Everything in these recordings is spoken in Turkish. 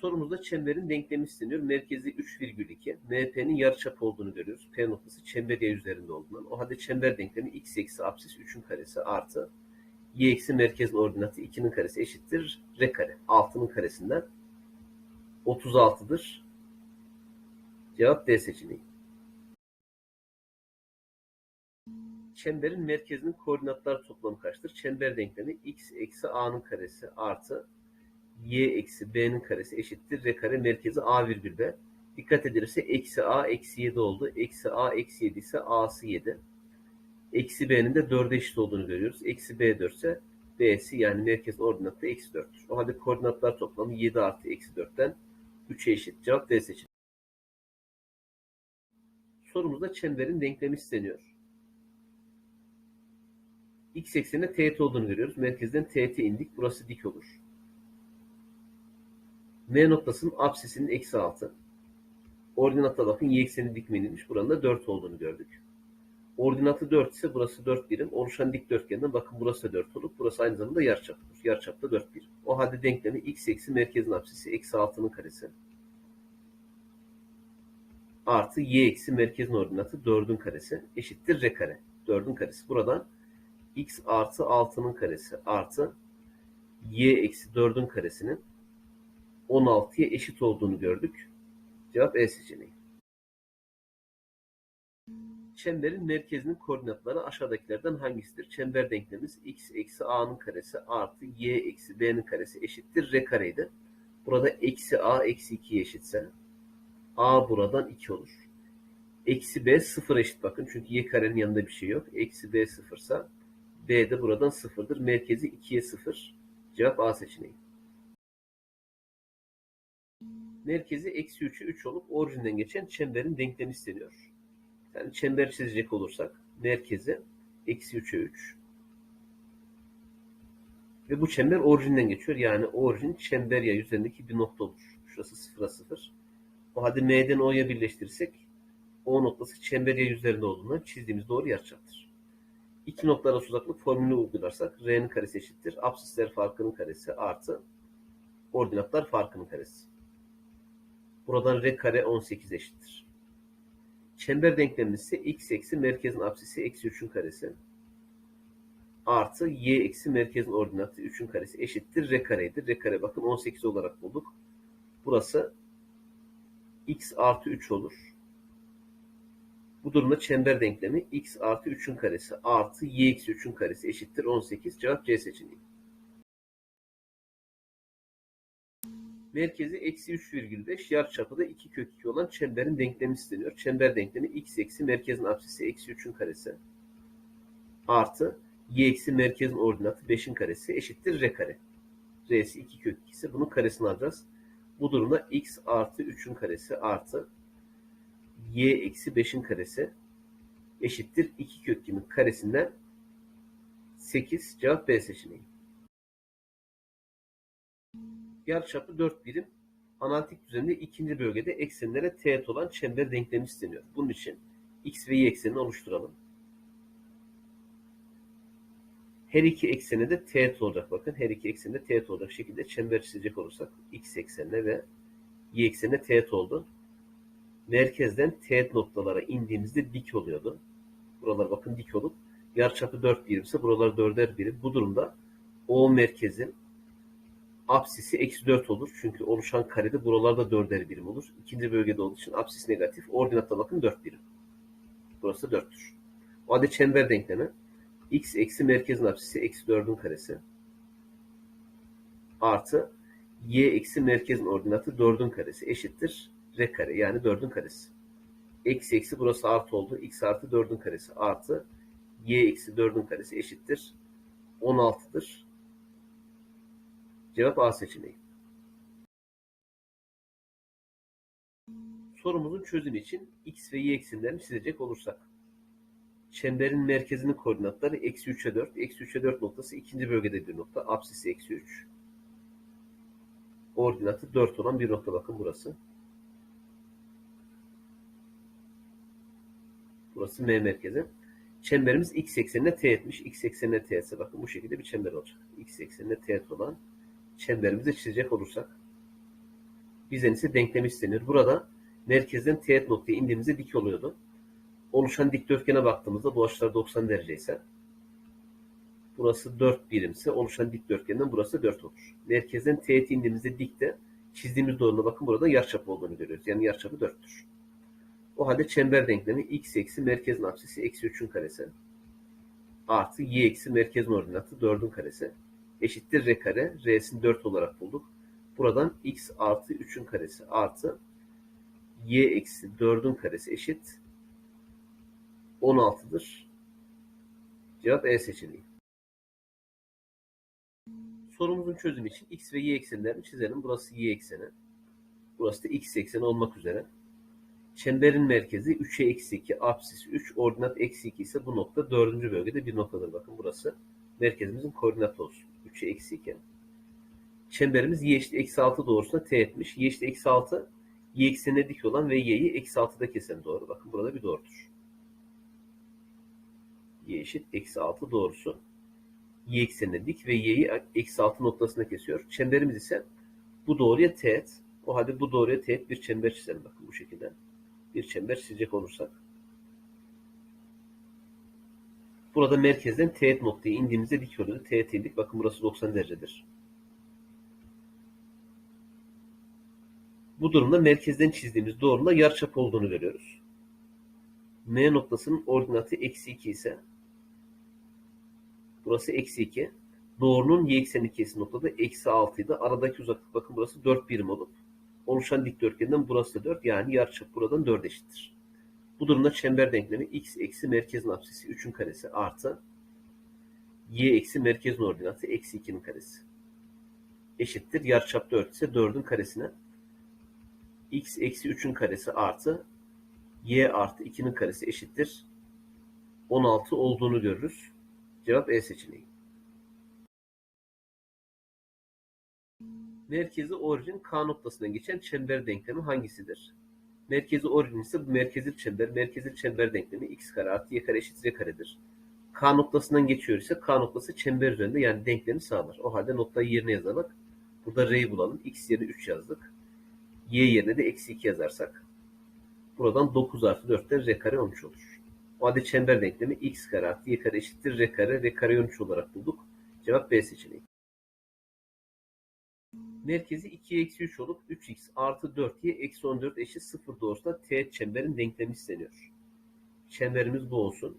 Sorumuzda çemberin denklemi isteniyor. Merkezi 3,2. MP'nin yarıçap olduğunu görüyoruz. P noktası çember yay üzerinde olduğundan. O halde çember denklemi x eksi apsis 3'ün karesi artı y eksi merkezin ordinatı 2'nin karesi eşittir r kare. 6'nın karesinden 36'dır. Cevap D seçeneği. Çemberin merkezinin koordinatlar toplamı kaçtır? Çember denklemi x eksi a'nın karesi artı y eksi b'nin karesi eşittir r kare merkezi a virgül b. Dikkat edilirse eksi a eksi 7 oldu. Eksi a eksi 7 ise a'sı 7. Eksi b'nin de 4'e eşit olduğunu görüyoruz. Eksi b 4 ise b'si yani merkez ordinatı eksi 4'tür. O halde koordinatlar toplamı 7 artı eksi 4'ten 3'e eşit. Cevap D seçeneği. Sorumuzda çemberin denklemi isteniyor. X eksenine teğet olduğunu görüyoruz. Merkezden teğete indik. Burası dik olur. M noktasının apsisinin eksi 6. Ordinatta bakın y ekseni dikmeniymiş. Buranın da 4 olduğunu gördük. Ordinatı 4 ise burası 4 birim. Oluşan dikdörtgenden bakın burası da 4 olup burası aynı zamanda yarıçap olur. Yarıçap da 4 birim. O halde denklemi x eksi merkezin apsisi eksi 6'nın karesi artı y eksi merkezin ordinatı 4'ün karesi eşittir r kare. 4'ün karesi. Buradan x artı 6'nın karesi artı y eksi 4'ün karesinin 16'ya eşit olduğunu gördük. Cevap E seçeneği. Çemberin merkezinin koordinatları aşağıdakilerden hangisidir? Çember denklemimiz x eksi a'nın karesi artı y eksi b'nin karesi eşittir r kareydi. Burada eksi a eksi 2'ye eşitse a buradan 2 olur. Eksi b 0 eşit bakın çünkü y karenin yanında bir şey yok. Eksi b 0 ise b de buradan 0'dır. Merkezi 2'ye 0. Cevap A seçeneği. Merkezi eksi 3'ü 3 olup orijinden geçen çemberin denklemi isteniyor. Yani çember çizecek olursak merkezi eksi 3'e 3. Ve bu çember orijinden geçiyor. Yani orijin çember yay üzerindeki bir nokta olur. Şurası 0'a 0. O halde M'den O'ya birleştirirsek O noktası çember yay üzerinde olduğundan çizdiğimiz doğru yarıçaptır. İki nokta arası uzaklık formülünü uygularsak R'nin karesi eşittir. Apsisler farkının karesi artı ordinatlar farkının karesi. Buradan R kare 18 eşittir. Çember denklemimiz ise x eksi merkezin apsisi eksi 3'ün karesi artı y eksi merkezin ordinatı 3'ün karesi eşittir r kareydi. R kare bakın 18 olarak bulduk. Burası x artı 3 olur. Bu durumda çember denklemi x artı 3'ün karesi artı y eksi 3'ün karesi eşittir 18. Cevap C seçeneği. Merkezi eksi 3,5 yarıçapı da 2 kök 2 olan çemberin denklemi isteniyor. Çember denklemi x eksi merkezin apsisi eksi 3'ün karesi artı y eksi merkezin ordinatı 5'in karesi eşittir r kare. R'si 2 kök 2 ise bunun karesini alacağız. Bu durumda x artı 3'ün karesi artı y eksi 5'in karesi eşittir 2 kök 2'nin karesinden 8. Cevap B seçeneği. Yarıçapı 4 birim. Analitik düzende ikinci bölgede eksenlere teğet olan çember denklemi isteniyor. Bunun için x ve y eksenini oluşturalım. Her iki eksene de teğet olacak. Bakın her iki eksende teğet olacak şekilde çember çizecek olursak x eksenine ve y eksenine teğet oldu. Merkezden teğet noktalara indiğimizde dik oluyordu. Buralar bakın dik olup yarıçapı 4 birimse buralar 4'er birim. Bu durumda O merkezin apsisi eksi 4 olur. Çünkü oluşan karede buralarda 4'er birim olur. İkinci bölgede olduğu için apsis negatif. Ordinatta bakın 4 birim. Burası 4'tür. O halde çember denklemi x eksi merkezin apsisi eksi 4'ün karesi artı y eksi merkezin ordinatı 4'ün karesi eşittir r kare yani 4'ün karesi. Eksi eksi burası artı oldu. x artı 4'ün karesi artı y eksi 4'ün karesi eşittir 16'dır. Cevap A seçeneği. Sorumuzun çözümü için x ve y eksenlerini çizecek olursak. Çemberin merkezinin koordinatları eksi 3'e 4. Eksi 3'e 4 noktası ikinci bölgede bir nokta. Apsisi eksi 3. Ordinatı 4 olan bir nokta bakın burası. Burası M merkezi. Çemberimiz x eksenine teğetmiş. X eksenine teğetse bakın bu şekilde bir çember olacak. X eksenine teğet olan çemberimizi çizecek olursak Bizden ise denklemi isteniyor. Burada merkezden teğet noktaya indiğimizde dik oluyordu. Oluşan dikdörtgene baktığımızda bu açılar 90 derece ise burası 4 birimse oluşan dikdörtgenden burası 4 olur. Merkezden teğet indiğimizde dikte çizdiğimiz doğruna bakın burada yarıçap olduğunu görüyoruz. Yani yarıçapı 4'tür. O halde çember denklemi x eksi merkezin apsisi eksi 3'ün karesi artı y eksi merkezin ordinatı 4'ün karesi eşittir r kare. R'sini 4 olarak bulduk. Buradan x artı 3'ün karesi artı y eksi 4'ün karesi eşit 16'dır. Cevap E seçeneği. Sorumuzun çözümü için x ve y eksenlerini çizelim. Burası y ekseni. Burası da x ekseni olmak üzere. Çemberin merkezi 3'e eksi 2, apsis 3, ordinat eksi 2 ise bu nokta dördüncü bölgede bir noktadır. Bakın burası merkezimizin koordinatı olsun. 3'e eksi 2. Çemberimiz y eşit eksi 6 doğrusuna teğetmiş. y eşit eksi 6 y eksenine dik olan ve y'yi eksi 6'da kesen doğru. Bakın burada bir doğrudur. y eşit eksi 6 doğrusu y eksenine dik ve y'yi eksi 6 noktasına kesiyor. Çemberimiz ise bu doğruya teğet. O halde bu doğruya teğet bir çember çizelim. Bakın bu şekilde. Bir çember çizecek olursak. Burada merkezden teğet noktaya indiğimizde dik oluyordu. Teğet indik. Bakın burası 90 derecedir. Bu durumda merkezden çizdiğimiz doğrunun yarıçap olduğunu görüyoruz. M noktasının ordinatı eksi 2 ise burası eksi 2. Doğrunun y eksenini kesin noktada eksi 6 idi. Aradaki uzaklık bakın burası 4 birim olup oluşan dikdörtgenden burası da 4 yani yarıçap buradan 4 eşittir. Bu durumda çember denklemi x eksi merkezin apsisi 3'ün karesi artı y eksi merkezin ordinatı eksi 2'nin karesi eşittir. Yarıçap 4 ise 4'ün karesine x eksi 3'ün karesi artı y artı 2'nin karesi eşittir. 16 olduğunu görürüz. Cevap E seçeneği. Merkezi orijin K noktasından geçen çember denklemi hangisidir? Merkezi orijin ise bu merkezil çember. Merkezil çember denklemi x kare artı y kare eşittir y karedir. K noktasından geçiyor ise K noktası çember üzerinde yani denklemi sağlar. O halde noktayı yerine yazalım. Burada R'yi bulalım. X yerine 3 yazdık. Y yerine de eksi 2 yazarsak. Buradan 9 artı 4'ten R kare 13 olur. O halde çember denklemi x kare artı y kare eşittir R kare. R kare 13 olarak bulduk. Cevap B seçeneği. Merkezi 2'ye eksi 3 olup 3x artı 4y eksi 14 eşit 0 doğrusunda teğet çemberin denklemi isteniyor. Çemberimiz bu olsun.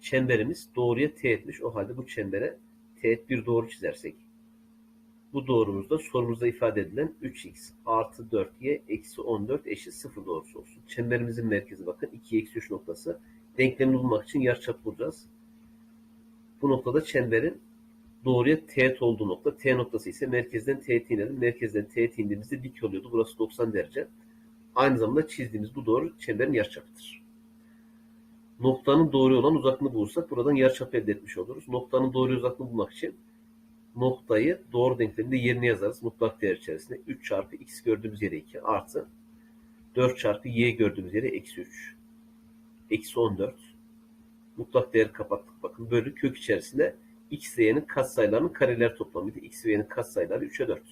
Çemberimiz doğruya teğetmiş. O halde bu çembere teğet bir doğru çizersek. Bu doğrumuzda sorumuzda ifade edilen 3x artı 4y eksi 14 eşit 0 doğrusu olsun. Çemberimizin merkezi bakın 2 eksi 3 noktası. Denklemini bulmak için yarıçap bulacağız. Bu noktada çemberin doğruya teğet olduğu nokta. T noktası ise merkezden teğet inelim. Merkezden teğet indiğimizde dik oluyordu. Burası 90 derece. Aynı zamanda çizdiğimiz bu doğru çemberin yarıçapıdır. Noktanın doğru olan uzaklığını bulursak buradan yarıçap elde etmiş oluruz. Noktanın doğru uzaklığını bulmak için noktayı doğru denkleminde yerine yazarız. Mutlak değer içerisinde 3 çarpı x gördüğümüz yere 2 artı 4 çarpı y gördüğümüz yere eksi 3 eksi 14 mutlak değer kapattık. Bakın bölü kök içerisinde x ve y'nin katsayılarının kareler toplamıydı. x ve y'nin katsayıları 3'e 4.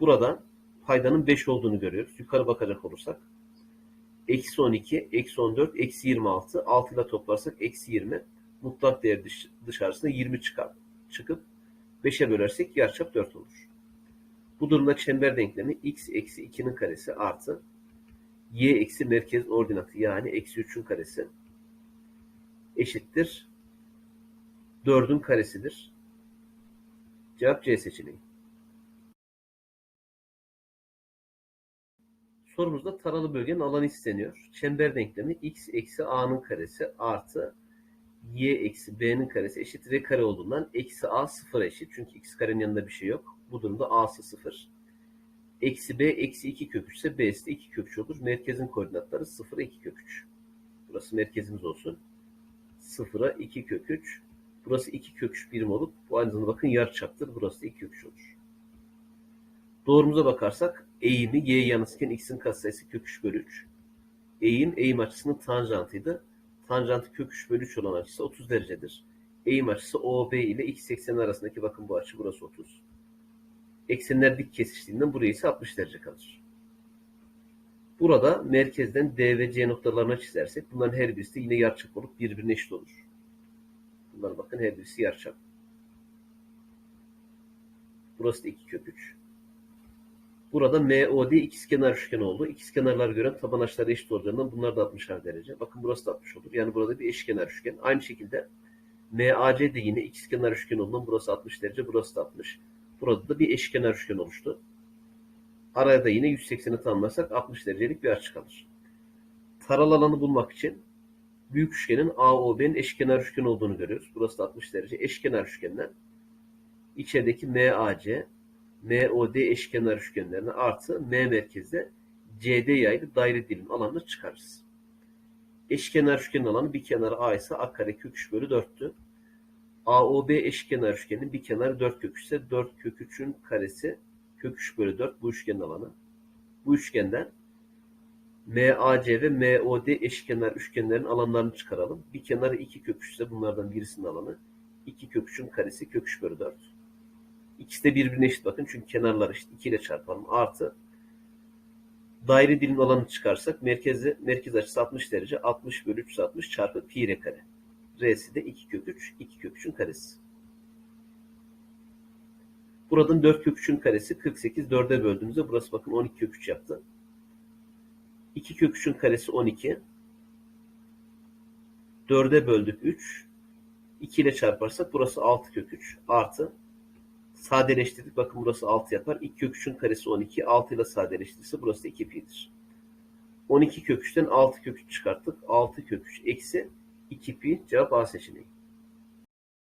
Buradan paydanın 5 olduğunu görüyoruz. Yukarı bakacak olursak eksi 12, eksi 14, eksi 26, 6 ile toplarsak eksi 20. Mutlak değer dış, dışarısında 20 çıkar. Çıkıp 5'e bölersek yarıçap 4 olur. Bu durumda çember denklemi x eksi 2'nin karesi artı y eksi merkez ordinatı yani eksi 3'ün karesi eşittir 4'ün karesidir. Cevap C seçeneği. Sorumuzda taralı bölgenin alanı isteniyor. Çember denklemi x eksi a'nın karesi artı y eksi b'nin karesi eşit r kare olduğundan eksi a sıfır eşit. Çünkü x karenin yanında bir şey yok. Bu durumda a'sı sıfır. Eksi b eksi 2 kök 3 ise b'si de 2 kök 3 olur. Merkezin koordinatları 0'a 2 kök 3. Burası merkezimiz olsun. 0'a 2 kök 3. Burası 2 kök 3 birim olup bu aynı zamanda bakın yarıçaptır. Burası da 2 kök 3 olur. Doğrumuza bakarsak eğimi y yanısken x'in katsayısı kök 3 bölü 3. Eğim eğim açısının tanjantıydı. Tanjantı kök 3 bölü 3 olan açısı 30 derecedir. Eğim açısı OB ile x eksen arasındaki bakın bu açı burası 30. Eksenler dik kesiştiğinden buraya ise 60 derece kalır. Burada merkezden D ve C noktalarına çizersek bunların her birisi de yine yarçap olup birbirine eşit olur. Bunlar bakın her birisi yarçap. Burası da 2 kök 3. Burada MOD ikizkenar üçgen oldu. İkizkenarlar gören taban açıları eşit olacağından bunlar da 60'ar derece. Bakın burası da 60 olur. Yani burada bir eşkenar üçgen. Aynı şekilde MAC de yine ikizkenar üçgen olduğundan burası 60 derece, burası da 60. Burada da bir eşkenar üçgen oluştu. Araya da yine 180'i tanımlarsak 60 derecelik bir açı kalır. Taral alanı bulmak için büyük üçgenin AOB'nin eşkenar üçgen olduğunu görüyoruz. Burası da 60 derece. Eşkenar üçgenden içerideki MAC, MOD eşkenar üçgenlerine artı M merkezde CD yaylı daire dilim alanını çıkarırız. Eşkenar üçgenin alanı bir kenarı A ise A kare kök 3 bölü 4'tü. AOB eşkenar üçgenin bir kenarı 4 kök 3 ise 4 kök 3'ün karesi kök 3 bölü 4 bu üçgenin alanı. Bu üçgenden MAC ve MOD eşkenar üçgenlerin alanlarını çıkaralım. Bir kenarı 2 kök 3 ise bunlardan birisinin alanı 2 kök 3'ün karesi kök 3 bölü 4. İkisi de birbirine eşit bakın çünkü kenarlar eşit. 2 ile çarpalım. Artı daire dilim alanı çıkarsak merkezi, merkez açısı 60 derece. 60 bölü 360 çarpı pi r kare. R'si de 2 kök 3. 2 kök 3'ün karesi. Buradan 4 kök 3'ün karesi 48. 4'e böldüğümüzde burası bakın 12 kök 3 yaptı. 2 kök 3'ün karesi 12. 4'e böldük 3. 2 ile çarparsak burası 6 kök 3 artı sadeleştirdik. Bakın burası 6 yapar. 2 kök 3'ün karesi 12. 6 ile sadeleştirirse burası da 2 pi'dir. 12 kök 3'ten 6 kök 3 çıkarttık. 6 kök 3 eksi 2 pi cevap A seçeneği.